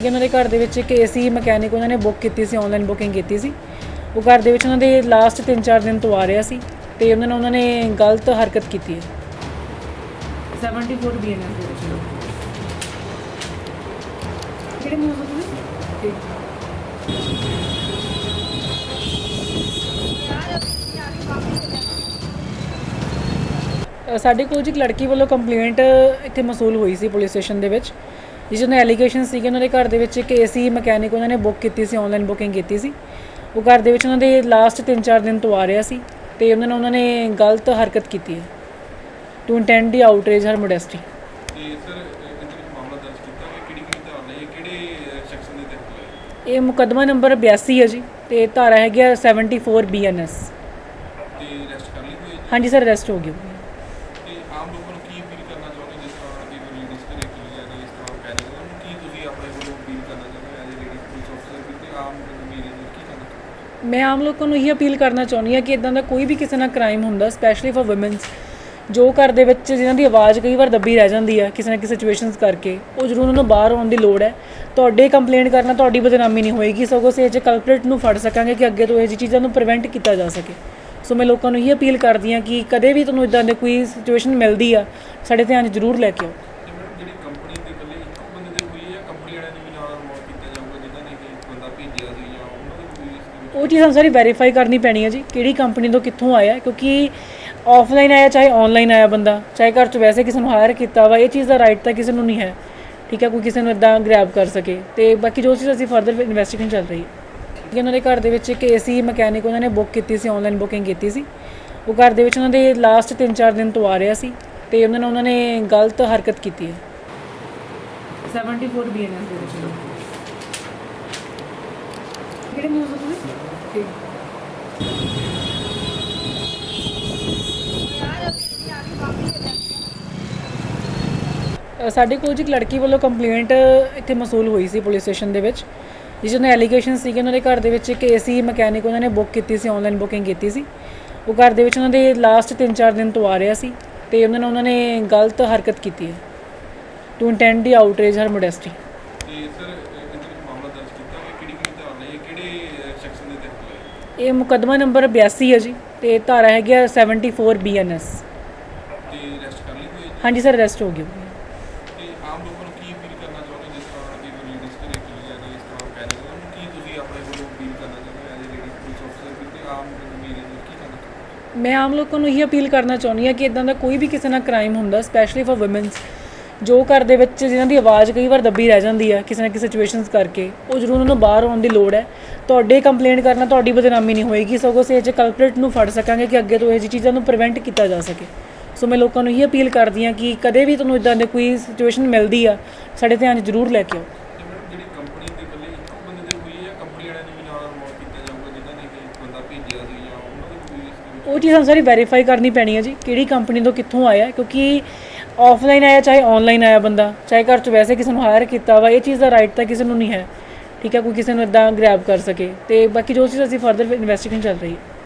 ਉਹਨਾਂ ਦੇ ਘਰ ਦੇ ਵਿੱਚ ਇੱਕ ਏਸੀ ਮਕੈਨਿਕ ਉਹਨਾਂ ਨੇ ਬੁੱਕ ਕੀਤੀ ਸੀ ਆਨਲਾਈਨ ਬੁਕਿੰਗ ਕੀਤੀ ਸੀ। ਉਹ ਘਰ ਦੇ ਵਿੱਚ ਉਹਨਾਂ ਦੇ ਲਾਸਟ 3-4 ਦਿਨ ਤੋਂ ਆ ਰਿਹਾ ਸੀ ਤੇ ਉਹਨਾਂ ਨੇ ਉਹਨਾਂ ਨੇ ਗਲਤ ਹਰਕਤ ਕੀਤੀ ਹੈ। 74 ਬੀਐਨਐਸ ਦੇ ਵਿੱਚ। ਕਿਹੜੇ ਮੂਵ ਸਾਡੇ ਕੋਲ ਜੀ ਇੱਕ ਲੜਕੀ ਵੱਲੋਂ ਕੰਪਲੇਂਟ ਇੱਥੇ ਮਸੂਲ ਹੋਈ ਸੀ ਪੁਲਿਸ ਸਟੇਸ਼ਨ ਦੇ ਵਿੱਚ। ਜਿਸ ਨੇ ਐਲੀਗੇਸ਼ਨ ਸੀਗੇ ਉਹਨਾਂ ਦੇ ਘਰ ਦੇ ਵਿੱਚ ਇੱਕ ਏਸੀ ਮਕੈਨਿਕ ਉਹਨਾਂ ਨੇ ਬੁੱਕ ਕੀਤੀ ਸੀ ਆਨਲਾਈਨ ਬੁਕਿੰਗ ਕੀਤੀ ਸੀ। ਉਹ ਘਰ ਦੇ ਵਿੱਚ ਉਹਨਾਂ ਦੇ ਲਾਸਟ 3-4 ਦਿਨ ਤੋਂ ਆ ਰਿਹਾ ਸੀ ਤੇ ਉਹਨਾਂ ਨੇ ਉਹਨਾਂ ਨੇ ਗਲਤ ਹਰਕਤ ਕੀਤੀ ਹੈ। ਟੂ ਇੰਟੈਂਡ ਦੀ ਆਊਟਰੇਜ ਹਰ ਮੋਡੈਸਟੀ ਤੇ ਸਰ ਮਾਮਲਾ ਦਰਜ ਕੀਤਾ ਕਿ ਕਿਹੜੀ ਕਿਹੜੀ ਧਾਰਨਾ ਹੈ ਕਿਹੜੇ ਸੈਕਸ਼ਨ ਦੇ ਤਹਿਤ ਇਹ ਮੁਕੱਦਮਾ ਨੰਬਰ 82 ਹੈ ਜੀ ਤੇ ਧਾਰਾ ਹੈਗੀ ਆ 74 ਬੀਐਨਐਸ ਤੇ ਅਰੈਸਟ ਕਰ ਲਈ ਹੈ? ਹਾਂਜੀ ਸਰ ਅਰੈਸਟ ਹੋ ਗਿਆ ਤੇ ਆਮ ਲੋਕਾਂ ਨੂੰ ਕੀ ਅਪੀਲ ਕਰਨਾ ਚਾਹੁੰਦੇ ਜਿਸ ਤਰ੍ਹਾਂ ਕਿ ਲੇਡੀਜ਼ ਘਰੇ ਇਕੱਲੀਆਂ ਨੇ ਇਸ ਤਰ੍ਹਾਂ ਕਹਿ ਰਹੇ ਉਹਨਾਂ ਨੂੰ ਕੀ ਤੁਸੀਂ ਆਪਣੇ ਵੱਲੋਂ ਅਪੀਲ ਕਰਨਾ ਚਾਹੁੰਦੇ ਐਜ਼ ਲੇਡੀ ਪੁਲਿਸ ਅਫਸਰ ਵੀ ਤੇ ਆਮ ਮੇਰੇ ਨੂੰ ਕੀ ਕਰਨਾ ਮੈਂ ਆਮ ਲੋਕਾਂ ਨੂੰ ਇਹ ਅਪੀਲ ਕਰਨਾ ਚਾਹੁੰਦੀ ਹਾਂ ਕਿ ਇਦਾਂ ਦਾ ਕੋਈ ਵੀ ਕਿਸੇ ਨਾਲ ਕ੍ਰਾਈਮ ਹੁੰਦਾ ਸਪੈਸ਼ਲੀ ਫॉर ਔਮਨਸ ਜੋ ਘਰ ਦੇ ਵਿੱਚ ਜਿਨ੍ਹਾਂ ਦੀ ਆਵਾਜ਼ ਕਈ ਵਾਰ ਦੱਬੀ ਰਹਿ ਜਾਂਦੀ ਹੈ ਕਿਸੇ ਨਾ ਕਿਸੇ ਸਿਚੁਏਸ਼ਨਸ ਕਰਕੇ, ਉਹ ਜ਼ਰੂਰ ਉਹਨਾਂ ਨੂੰ ਬਾਹਰ ਆਉਣ ਦੀ ਲੋੜ ਹੈ। ਤੁਹਾਡੇ ਕੰਪਲੇਂਟ ਕਰਨਾ ਤੁਹਾਡੀ ਬਦਨਾਮੀ ਨਹੀਂ ਹੋਏਗੀ, ਸਗੋਂ ਸੇ ਜੇ ਕਲਪਰੇਟ ਨੂੰ ਫੜ ਸਕਾਂਗੇ ਕਿ ਅੱਗੇ ਤੋਂ ਇਹ ਜਿਹੀ ਚੀਜ਼ਾਂ ਨੂੰ ਪ੍ਰੀਵੈਂਟ ਕੀਤਾ ਜਾ ਸਕੇ। ਸੋ ਮੈਂ ਲੋਕਾਂ ਨੂੰ ਇਹ ਅਪੀਲ ਕਰਦੀ ਹਾਂ ਕਿ ਕਦੇ ਵੀ ਤੁਹਾਨੂੰ ਇਦਾਂ ਦੇ ਕੋਈ ਸਿਚੁਏਸ਼ਨ ਮਿਲਦੀ ਆ, ਸਾਡੇ ਧਿਆਨ 'ਚ ਜ਼ਰੂਰ ਲੈ ਕੇ ਆਓ ਤੇ ਮੈਡਮ ਜਿਹੜੀ ਕੰਪਨੀ ਦੇ ਇਕੱਲੇ ਇੱਕੋ ਬੰਦੇ ਦੇ ਹੋਈ ਹੈ ਜਾਂ ਕੰਪਨੀ ਵਾਲਿਆਂ ਨੇ ਵੀ ਨਾਲ ਇਨਵੋਲਵ ਕੀਤਾ ਜਾਊਗਾ ਜਿਨ੍ਹਾਂ ਨੇ ਕਿ ਇੱਕ ਬੰਦਾ ਭੇਜਿਆ ਸੀ ਜਾਂ ਉਹਨਾਂ ਦੇ ਕੋਈ ਇਸ ਦੇ ਵਿੱਚ ਉਹ ਚੀਜ਼ ਸਾਨੂੰ ਸਾਰੀ ਵੈਰੀਫਾਈ ਕਰਨੀ ਪੈਣੀ ਹੈ ਜੀ, ਕਿਹੜੀ ਕੰਪਨੀ ਤੋਂ ਕਿੱਥੋਂ ਆਇਆ ਕਿਉਂਕਿ ਆਫਲਾਈਨ ਆਇਆ ਚਾਹੇ ਆਨਲਾਈਨ ਆਇਆ ਬੰਦਾ, ਚਾਹੇ ਘਰ 'ਚ ਵੈਸੇ ਕਿਸੇ ਨੂੰ ਹਾਇਰ ਕੀਤਾ ਵਾ, ਇਹ ਚੀਜ਼ ਦਾ ਰਾਈਟ ਤਾਂ ਕਿਸੇ ਨੂੰ ਨਹੀਂ ਹੈ, ਠੀਕ ਹੈ, ਕੋਈ ਕਿਸੇ ਨੂੰ ਇਦਾਂ ਗ੍ਰੈਬ ਕਰ ਸਕੇ, ਤੇ ਬਾਕੀ ਜੋ ਚੀਜ਼ ਅਸੀਂ ਫਰਦਰ ਇਨਵੈਸਟੀਗੇਸ਼ਨ ਚੱਲ ਰਹੀ ਹੈ। ਕਿ ਉਹਨਾਂ ਦੇ ਘਰ ਦੇ ਵਿੱਚ ਇੱਕ ਏਸੀ ਮਕੈਨਿਕ ਉਹਨਾਂ ਨੇ ਬੁੱਕ ਕੀਤੀ ਸੀ ਆਨਲਾਈਨ ਬੁਕਿੰਗ ਕੀਤੀ ਸੀ, ਉਹ ਘਰ ਦੇ ਵਿੱਚ ਉਹਨਾਂ ਦੇ ਲਾਸਟ 3-4 ਦਿਨ ਤੋਂ ਆ ਰਿਹਾ ਸੀ, ਤੇ ਉਹਨਾਂ ਨੇ ਉਹਨਾਂ ਨੇ ਗਲਤ ਹਰਕਤ ਕੀਤੀ ਹੈ। 74 ਬੀਐਨਐਸ ਦੇ ਵਿੱਚ। ਕਿਹੜੇ ਅ, ਸਾਡੇ ਕੋਲ ਜੀ ਇੱਕ ਲੜਕੀ ਵੱਲੋਂ ਕੰਪਲੇਂਟ ਇੱਥੇ ਮਸੂਲ ਹੋਈ ਸੀ ਪੁਲਿਸ ਸਟੇਸ਼ਨ ਦੇ ਵਿੱਚ। ਜਿਸ ਨੇ ਐਲੀਗੇਸ਼ਨ ਸੀਗੇ ਉਹਨਾਂ ਦੇ ਘਰ ਦੇ ਵਿੱਚ ਇੱਕ ਏਸੀ ਮਕੈਨਿਕ ਉਹਨਾਂ ਨੇ ਬੁੱਕ ਕੀਤੀ ਸੀ ਆਨਲਾਈਨ ਬੁਕਿੰਗ ਕੀਤੀ ਸੀ। ਉਹ ਘਰ ਦੇ ਵਿੱਚ ਉਹਨਾਂ ਦੇ ਲਾਸਟ 3-4 ਦਿਨ ਤੋਂ ਆ ਰਿਹਾ ਸੀ ਤੇ ਉਹਨਾਂ ਨੇ ਉਹਨਾਂ ਨੇ ਗਲਤ ਹਰਕਤ ਕੀਤੀ ਹੈ। ਟੂ ਇੰਟੈਂਡ ਦੀ ਆਊਟਰੇਜ ਹਰ ਮੋਡੈਸਟੀ ਤੇ ਸਰ ਇਹਦੇ ਵਿੱਚ ਮਾਮਲਾ ਦਰਜ ਕੀਤਾ ਕਿ ਕਿਹੜੀ ਕਿਹੜੀ ਧਾਰਨਾ ਹੈ ਕਿਹੜੇ ਸੈਕਸ਼ਨ ਦੇ ਤਹਿਤ ਹੋਇਆ ਇਹ ਮੁਕੱਦਮਾ ਨੰਬਰ 82 ਹੈ ਜੀ ਤੇ ਧਾਰਾ ਹੈਗੀ ਆ 74 ਬੀਐਨਐਸ ਤੇ ਅਰੈਸਟ ਕਰ ਲਈ? ਹਾਂਜੀ ਸਰ ਅਰੈਸਟ ਹੋ ਗਿਆ ਤੇ ਆਮ ਲੋਕਾਂ ਨੂੰ ਕੀ ਅਪੀਲ ਕਰਨਾ ਚਾਹੁੰਦੇ ਜਿਸ ਤਰ੍ਹਾਂ ਕਿ ਲੇਡੀਜ਼ ਘਰੇ ਇਕੱਲੀਆਂ ਨੇ ਇਸ ਤਰ੍ਹਾਂ ਕਹਿ ਰਹੇ ਉਹਨਾਂ ਨੂੰ ਕੀ ਤੁਸੀਂ ਆਪਣੇ ਵੱਲੋਂ ਅਪੀਲ ਕਰਨਾ ਚਾਹੁੰਦੇ ਐਜ਼ ਲੇਡੀ ਪੁਲਿਸ ਅਫਸਰ ਵੀ ਤੇ ਆਮ ਮੇਰੇ ਨੂੰ ਕੀ ਕਰਨਾ ਚਾਹੁੰਦੇ ਮੈਂ ਆਮ ਲੋਕਾਂ ਨੂੰ ਇਹ ਅਪੀਲ ਕਰਨਾ ਚਾਹੁੰਦੀ ਹਾਂ ਕਿ ਇਦਾਂ ਦਾ ਕੋਈ ਵੀ ਕਿਸੇ ਨਾਲ ਕ੍ਰਾਈਮ ਹੁੰਦਾ ਸਪੈਸ਼ਲੀ ਫॉर ਔਮਨਸ ਜੋ ਘਰ ਦੇ ਵਿੱਚ ਜਿਨ੍ਹਾਂ ਦੀ ਆਵਾਜ਼ ਕਈ ਵਾਰ ਦੱਬੀ ਰਹਿ ਜਾਂਦੀ ਹੈ ਕਿਸੇ ਨਾ ਕਿਸੇ ਸਿਚੁਏਸ਼ਨਸ ਕਰਕੇ ਉਹ ਜ਼ਰੂਰ ਉਹਨਾਂ ਨੂੰ ਬਾਹਰ ਆਉਣ ਦੀ ਲੋੜ ਹੈ। ਤੁਹਾਡੇ ਕੰਪਲੇਂਟ ਕਰਨਾ ਤੁਹਾਡੀ ਬਦਨਾਮੀ ਨਹੀਂ ਹੋਏਗੀ ਸਗੋਂ ਸੇ ਜੇ ਕਲਪਰੇਟ ਨੂੰ ਫੜ ਸਕਾਂਗੇ ਕਿ ਅੱਗੇ ਤੋਂ ਇਹ ਜਿਹੀ ਚੀਜ਼ਾਂ ਨੂੰ ਪ੍ਰੀਵੈਂਟ ਕੀਤਾ ਜਾ ਸਕੇ। ਸੋ ਮੈਂ ਲੋਕਾਂ ਨੂੰ ਇਹ ਅਪੀਲ ਕਰਦੀ ਹਾਂ ਕਿ ਕਦੇ ਵੀ ਤੁਹਾਨੂੰ ਇਦਾਂ ਦੇ ਕੋਈ ਸਿਚੁਏਸ਼ਨ ਮਿਲਦੀ ਆ ਸਾਡੇ ਧਿਆਨ 'ਚ ਜ਼ਰੂਰ ਲੈ ਕੇ ਆਓ। ਜਾਂ ਜਾਂ ਉਹ ਚੀਜ਼ ਸਾਨੂੰ ਸਾਰੀ ਵੈਰੀਫਾਈ ਕਰਨੀ ਪੈਣੀ ਹੈ ਜੀ ਕਿਹੜੀ ਕੰਪਨੀ ਤੋਂ ਕਿੱਥੋਂ ਆਇਆ ਕਿਉਂਕਿ ਆਫਲਾਈਨ ਆਇਆ, ਚਾਹੇ ਆਨਲਾਈਨ ਆਇਆ ਬੰਦਾ, ਚਾਹੇ ਘਰ 'ਚ ਵੈਸੇ ਕਿਸੇ ਨੂੰ ਹਾਇਰ ਕੀਤਾ ਵਾ, ਇਹ ਚੀਜ਼ ਦਾ ਰਾਈਟ ਤਾਂ ਕਿਸੇ ਨੂੰ ਨਹੀਂ ਹੈ। ਠੀਕ ਹੈ, ਕੋਈ ਕਿਸੇ ਨੂੰ ਇਦਾਂ ਗ੍ਰੈਬ ਕਰ ਸਕੇ। ਤੇ ਬਾਕੀ ਜੋ ਚੀਜ਼ ਅਸੀਂ ਫਰਦਰ ਇਨਵੈਸਟੀਗੇਸ਼ਨ ਚੱਲ ਰਹੀ ਹੈ।